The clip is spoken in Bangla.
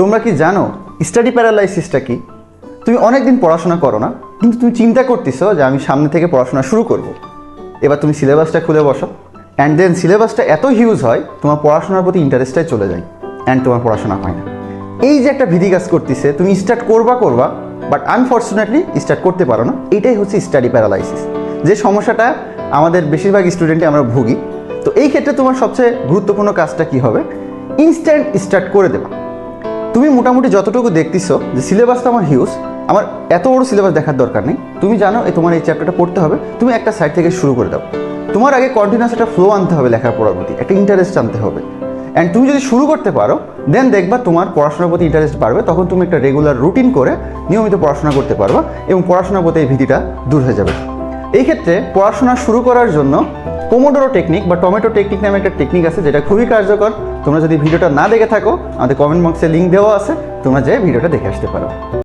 তোমরা কি জানো স্টাডি প্যারালাইসিসটা কি? তুমি অনেক দিন পড়াশোনা করো না কিন্তু তুমি চিন্তা করতেছো যে আমি সামনে থেকে পড়াশোনা শুরু করব। এবার তুমি সিলেবাসটা খুলে বসো অ্যান্ড দেন সিলেবাসটা এত হিউজ হয়, তোমার পড়াশোনার প্রতি ইন্টারেস্টটাই চলে যায় অ্যান্ড তোমার পড়াশোনা হয় না। এই যে একটা ভীতি কাজ করতেছে, তুমি স্টার্ট করবা করবা বাট আনফর্চুনেটলি স্টার্ট করতে পারো না। এটাই হচ্ছে স্টাডি প্যারালাইসিস যে সমস্যাটা আমাদের বেশিরভাগ স্টুডেন্টে আমরা ভুগি, তো এই ক্ষেত্রে তোমার সবচেয়ে গুরুত্বপূর্ণ কাজটা কি হবে? ইনস্ট্যান্ট স্টার্ট করে দেবা। তুমি মোটামুটি যতটুকু দেখতেছো যে সিলেবাসটা আমার হিউজ আমার এত বড় সিলেবাস দেখার দরকার নেই। তুমি জানো তোমার এই চ্যাপ্টারটা পড়তে হবে, তুমি একটা সাইড থেকে শুরু করে দাও। তোমার আগে কন্টিনিউয়াস একটা ফ্লো আনতে হবে লেখাপড়ার প্রতি একটা ইন্টারেস্ট আনতে হবে। অ্যান্ড তুমি যদি শুরু করতে পারো দেন দেখবা তোমার পড়াশোনার প্রতি ইন্টারেস্ট বাড়বে, তখন তুমি একটা রেগুলার রুটিন করে নিয়মিত পড়াশোনা করতে পারবা এবং পড়াশোনার প্রতি এই ভীতিটা দূর হয়ে যাবে। এই ক্ষেত্রে পড়াশোনা শুরু করার জন্য পোমোডোরো টেকনিক বা টমেটো টেকনিক নামে একটা টেকনিক আছে, যেটা খুবই কার্যকর। তোমরা যদি ভিডিওটা না দেখে থাকো, আমাদের কমেন্ট বক্সে লিঙ্ক দেওয়া আছে, তোমরা যে ভিডিওটা দেখে আসতে পারো।